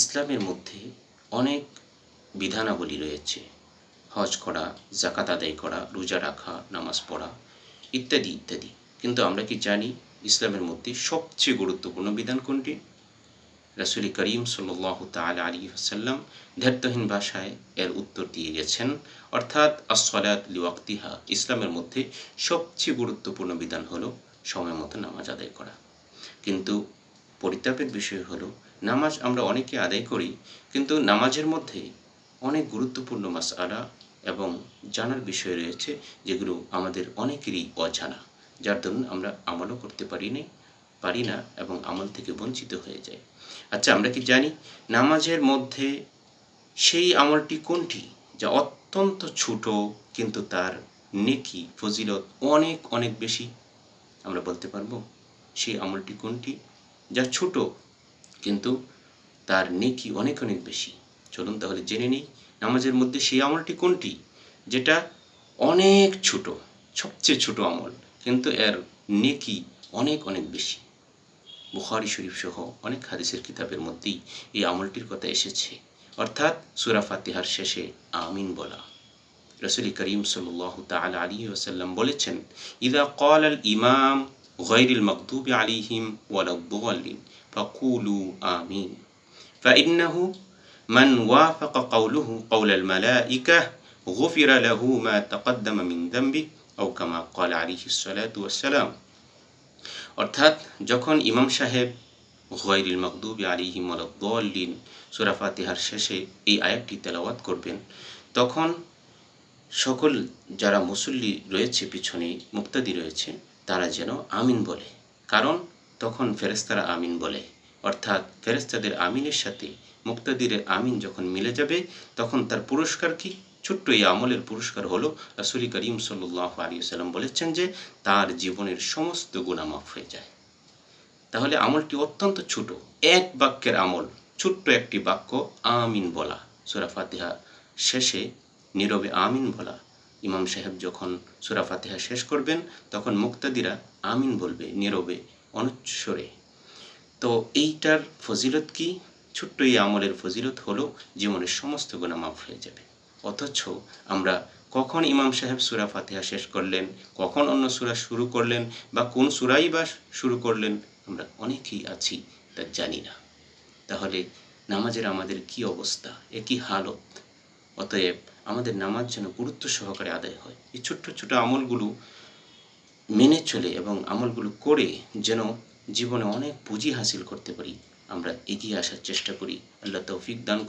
ইসলামের মধ্যে অনেক বিধানাবলী রয়েছে। হজ করা জাকাত আদায় করা, রোজা রাখা, নামাজ পড়া ইত্যাদি ইত্যাদি। কিন্তু আমরা কি জানি ইসলামের মধ্যে সবচেয়ে গুরুত্বপূর্ণ বিধান কোনটি? রাসুল করিম সাল্লাহ তাল আলী সাল্লাম ধ্যাত্তহীন ভাষায় এর উত্তর দিয়ে গেছেন, অর্থাৎ আসলাত লিওয়াক্তিহা, ইসলামের মধ্যে সবচেয়ে গুরুত্বপূর্ণ বিধান হলো সময় মতো নামাজ আদায় করা। কিন্তু পরিতাপের বিষয় হলো নামাজ আমরা অনেকে আদায় করি, কিন্তু নামাজের মধ্যে অনেক গুরুত্বপূর্ণ মাসআলা এবং জানার বিষয় রয়েছে যেগুলো আমাদের অনেকেরই অজানা, যার দরুন আমরা আমলও করতে পারি না পারি না এবং আমল থেকে বঞ্চিত হয়ে যায় আচ্ছা আমরা কি জানি নামাজের মধ্যে সেই আমলটি কোনটি যা অত্যন্ত ছোট কিন্তু তার নেকি ফজিলত অনেক অনেক বেশি? আমরা বলতে পারব সেই আমলটি কোনটি যা ছোট কিন্তু তার নেকি অনেক অনেক বেশি। চলুন তাহলে জেনে নিই নামাজের মধ্যে সেই আমলটি কোনটি, যেটা অনেক ছোট, সবচেয়ে ছোট আমল, কিন্তু এর নেকি অনেক অনেক বেশি। বুখারি শরীফ সহ অনেক হাদিসের কিতাবের মধ্যেই এই আমলটির কথা এসেছে। অর্থাৎ সুরা ফাতিহার শেষে আমিন বলা। রসুল করিম সাল্লাহ তাল আলী ওসাল্লাম বলেছেন, ইদা কল আল ইমাম গৈরিল মকদুব আলিহিম ওয়ালাদ্দিন فقولوا آمين فإنه من وافق قوله قول الملائكة غفر له ما تقدم من ذنبه أو كما قال عليه الصلاة والسلام অর্থাৎ যখন ইমাম সাহেব গয়রিল মকদুবি আলিহিম আলদ্দলিন সুরা ফাতিহার শেষে এই আয়াতটি তেলাওয়াত করবেন তখন সকল যারা মুসল্লি রয়েছে পিছনে মুক্তাদি রয়েছে তারা যেন আমিন বলে কারণ তখন ফেরেস্তারা আমিন বলে, অর্থাৎ ফেরেস্তাদের আমিনের সাথে মুক্তাদিরের আমিন যখন মিলে যাবে, তখন তার পুরস্কার কি? ছোট্ট এই আমলের পুরস্কার হলো রাসুলি করিম সাল্লাহ আলী সাল্লাম বলেছেন যে, তার জীবনের সমস্ত গুণা মাফ হয়ে যায়। তাহলে আমলটি অত্যন্ত ছোট, এক বাক্যের আমল, ছোট্ট একটি বাক্য আমিন বলা, সুরা ফাতিহা শেষে নীরবে আমিন বলা। ইমাম সাহেব যখন সুরা ফাতিহা শেষ করবেন, তখন মুক্তাদিরা আমিন বলবে, নীরবে অনুচ্ছরে। তো এইটার ফজিলত কি? ছোট্ট এই আমলের ফজিলত হলো জীবনের সমস্ত গুণা মাফ হয়ে যাবে। অথচ আমরা কখন ইমাম সাহেব সুরা ফাতিহা শেষ করলেন, কখন অন্য সুরা শুরু করলেন বা কোন সুরাই বা শুরু করলেন, আমরা অনেকেই আছি তা জানি না। তাহলে নামাজের আমাদের কি অবস্থা? একই হালত? অতএব আমাদের নামাজ যেন গুরুত্ব সহকারে আদায় হয়। এই ছোট্ট ছোট আমলগুলো মেনে চলে এবং আমলগুলো করে যেন জীবনে অনেক পুঁজি হাসিল করতে পারি। আমরা এগিয়ে আসার চেষ্টা করি। আল্লাহ তৌফিক দান